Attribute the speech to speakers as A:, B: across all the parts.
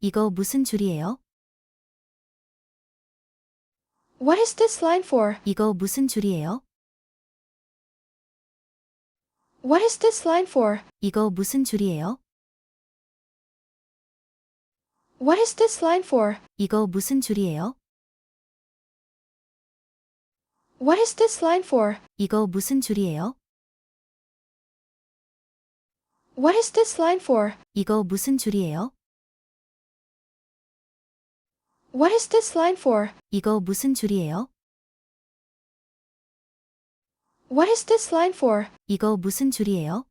A: 이거 무슨 줄이에요?
B: What is this line for?
A: 이거 무슨 줄이에요?
B: What is this line for?
A: 이거 무슨 줄이에요?
B: What is this line for?
A: 이거 무슨 줄이에요?
B: What is this line for?
A: 이거 무슨 줄이에요?
B: What is this line for?
A: 이거 무슨 줄이에요?
B: What is this line for?
A: 이거 무슨 줄이에요?
B: What is this line for?
A: 이거 무슨 줄이에요?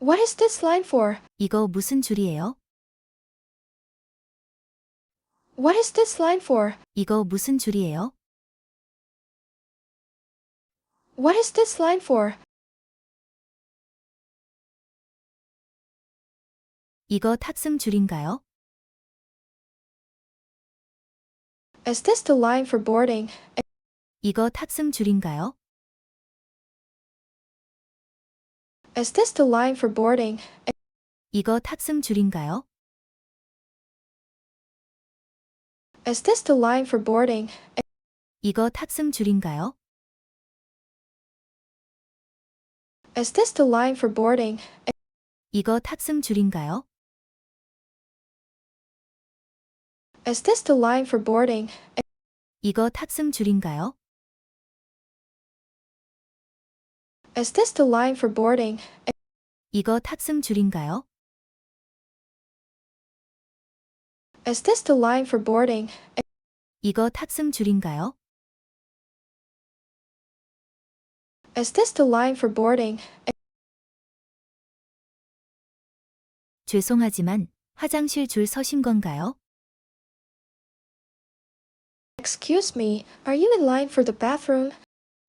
B: What is this line for?
A: 이거 무슨 줄이에요?
B: What is this line for?
A: 이거 무슨 줄이에요?
B: What is this line for?
A: 이거 탑승 줄인가요?
B: Is this the line for boarding?
A: 이거 탑승 줄인가요?
B: Is this the line for boarding?
A: 이거 탑승 줄인가요?
B: Is this the line for boarding?
A: 이거 탑승 줄인가요?
B: Is this the line for boarding?
A: 이거 탑승 줄인가요?
B: Is this the line for boarding?
A: 이거 탑승 줄인가요?
B: Is this the line for boarding?
A: 이거 탑승 줄인가요?
B: Is this the line for boarding?
A: 이거 탑승 줄인가요?
B: Is this the line for boarding?
A: 죄송하지만 화장실 줄 서신 건가요?
B: Excuse me, are you in line for the bathroom?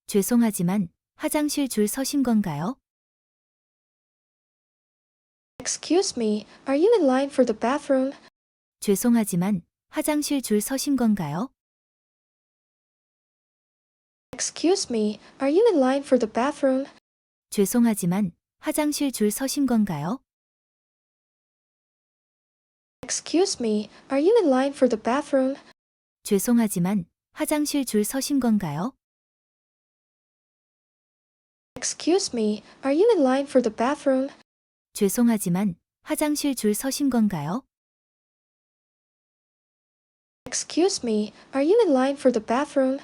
A: 죄송하지만 화장실 줄 서신 건가요?
B: Excuse me, are you in line for the bathroom?
A: 죄송하지만 화장실 줄 서신 건가요?
B: Excuse me, are you in line for the bathroom?
A: 죄송하지만 화장실 줄 서신 건가요?
B: Excuse me, are you in line for the bathroom?
A: 죄송하지만 화장실 줄 서신 건가요?
B: Excuse me, are you in line for the bathroom?
A: 죄송하지만 화장실 줄 서신 건가요?
B: Excuse me, are you in line for the bathroom?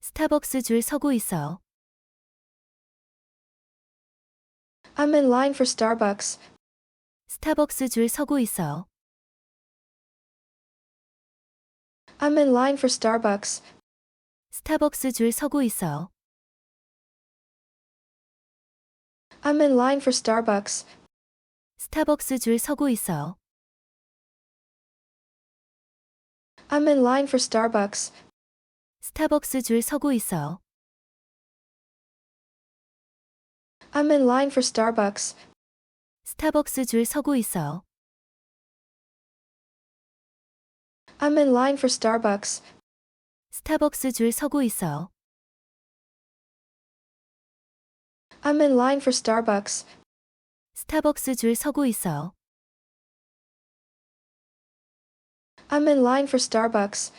A: 스타벅스 줄 서고 있어요.
B: I'm in line for Starbucks.
A: 스타벅스 줄 서고 있어요.
B: I'm in line for Starbucks.
A: 스타벅스 줄 서고 있어요.
B: I'm in line for Starbucks.
A: 스타벅스 줄 서고 있어요.
B: I'm in line for Starbucks.
A: 스타벅스 줄 서고 있어요.
B: I'm in line for Starbucks.
A: 스타벅스 줄 서고 있어요.
B: I'm in line for Starbucks.
A: 스타벅스 줄 서고 있어요.
B: I'm in line for Starbucks.
A: 스타벅스 줄 서고 있어요.
B: I'm in line for Starbucks.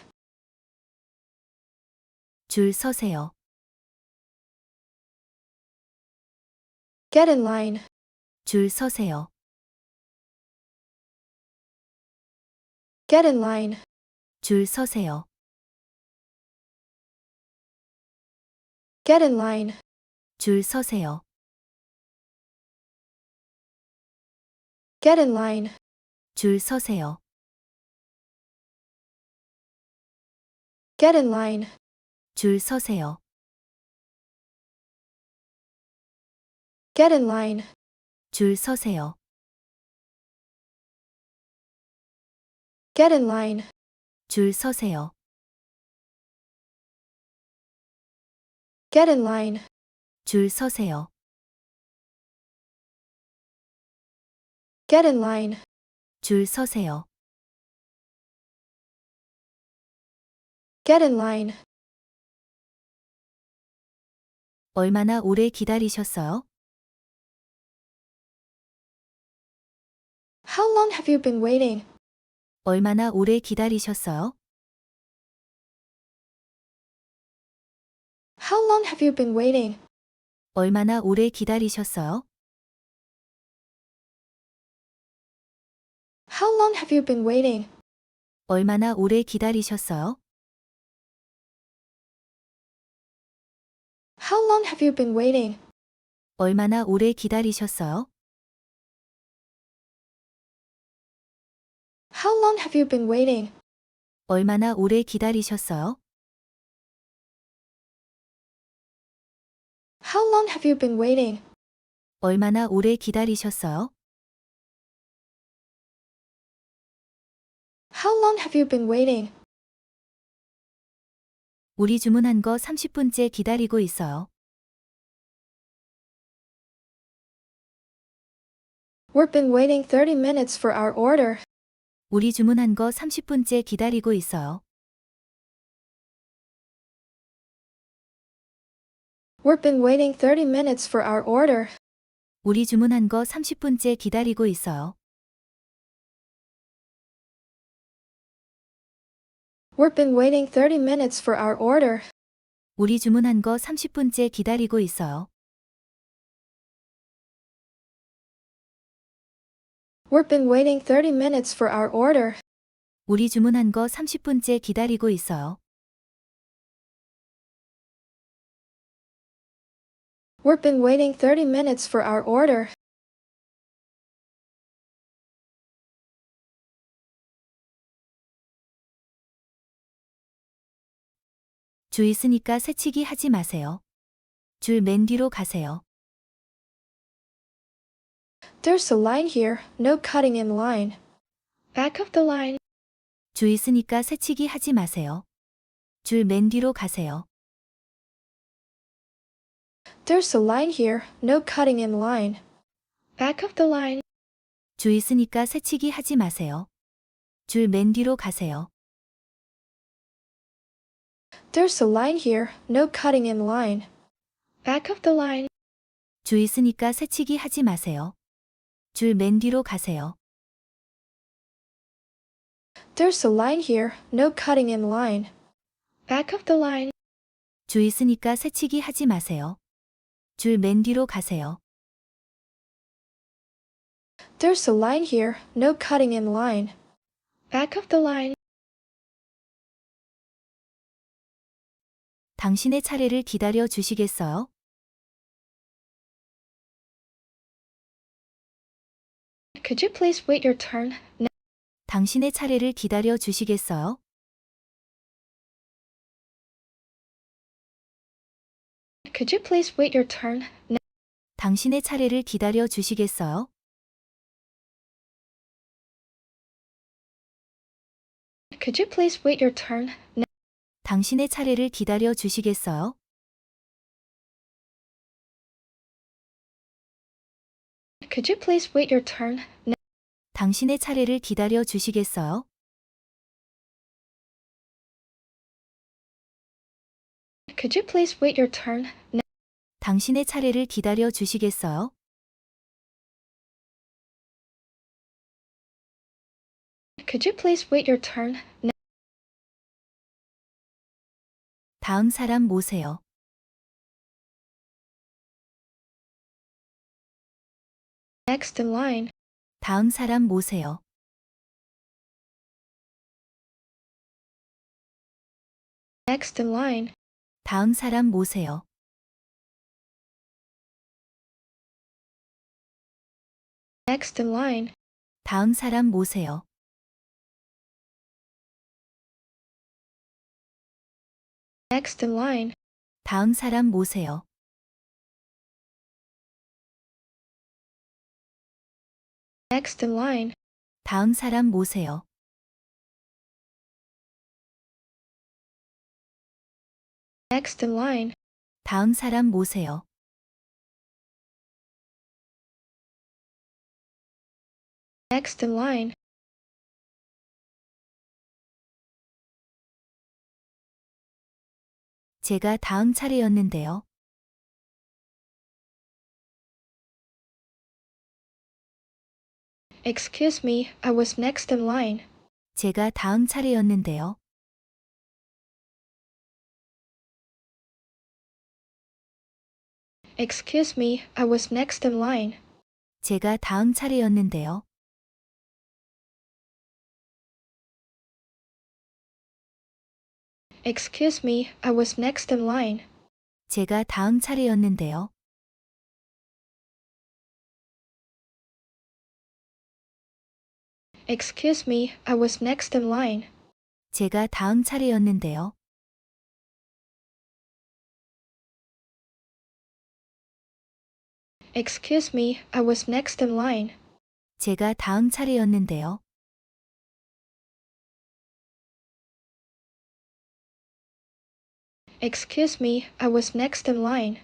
A: 줄 서세요.
B: Get in line.
A: 줄 서세요.
B: Get in line.
A: 줄 서세요.
B: Get in line.
A: 줄 서세요.
B: Get in line.
A: 줄 서세요.
B: Get in line.
A: 줄 서세요.
B: Get in line.
A: 줄 서세요.
B: Get in line.
A: 줄 서세요.
B: Get in line.
A: 줄 서세요.
B: Get in line.
A: 줄 서세요.
B: Get in line.
A: 얼마나 오래 기다리셨어요?
B: How long have you been waiting?
A: 얼마나 오래 기다리셨어요?
B: How long have you been waiting?
A: 얼마나 오래 기다리셨어요?
B: How long have you been waiting?
A: 얼마나 오래 기다리셨어요?
B: How long have you been waiting?
A: 얼마나 오래 기다리셨어요?
B: How long have you been waiting?
A: 얼마나 오래 기다리셨어요?
B: How long have you been waiting?
A: 얼마나 오래 기다리셨어요?
B: How long have you been waiting?
A: 우리 주문한 거 30분째 기다리고 있어요.
B: We've been waiting 30 minutes for our order.
A: 우리 주문한 거 30분째 기다리고 있어요.
B: We've been waiting 30 minutes for our order.
A: 우리 주문한 거 30분째 기다리고 있어요.
B: We've been waiting 30 minutes for our order.
A: 우리 주문한 거 30분째 기다리고 있어요.
B: We've been waiting 30 minutes for our order.
A: 우리 주문한 거 30분째 기다리고 있어요.
B: We've been waiting 30 minutes for our order.
A: 줄 있으니까 새치기 하지 마세요. 줄 맨 뒤로 가세요.
B: There's a line here, no cutting in line. Back of the line.
A: 줄 있으니까 새치기 하지 마세요. 줄 맨 뒤로 가세요.
B: There's a line here, no cutting in line. Back of the line.
A: 줄 있으니까 새치기 하지 마세요. 줄 맨 뒤로 가세요.
B: There's a line here, no cutting in line. Back of the line.
A: 줄 있으니까 새치기 하지 마세요. 줄 맨 뒤로 가세요.
B: There's a line here, no cutting in line. Back of the line.
A: 줄 있으니까 새치기 하지 마세요. 줄 맨 뒤로 가세요.
B: There's a line here, no cutting in line. Back of the line.
A: 당신의 차례를 기다려 주시겠어요?
B: Could you please wait your turn?
A: 당신의 차례를 기다려 주시겠어요?
B: Could you please wait your turn?
A: 당신의 차례를 기다려 주시겠어요?
B: Could you please wait your turn?
A: 당신의 차례를 기다려 주시겠어요?
B: Could you please wait your turn?
A: 당신의 차례를 기다려 주시겠어요?
B: Could you please wait your turn?
A: 당신의 차례를 기다려 주시겠어요?
B: Could you please wait your turn?
A: 다음 사람 모세요.
B: Next in line.
A: 다음 사람 모세요.
B: Next in line.
A: 다음 사람 모세요.
B: Next in line.
A: 다음 사람 모세요.
B: Next in line.
A: 다음 사람 모세요.
B: Next in line.
A: 다음 사람 모세요.
B: Next in line.
A: 다음 사람 모세요.
B: Next in line.
A: 제가 다음 차례였는데요.
B: Excuse me, I was next in line.
A: 제가 다음 차례였는데요.
B: Excuse me, I was next in line.
A: 제가 다음 차례였는데요.
B: Excuse me, I was next in line.
A: 제가 다음 차례였는데요.
B: Excuse me, I was next in line.
A: 제가 다음 차례였는데요.
B: Excuse me, I was next in line.
A: 제가 다음 차례였는데요.
B: Excuse me, I was next in line.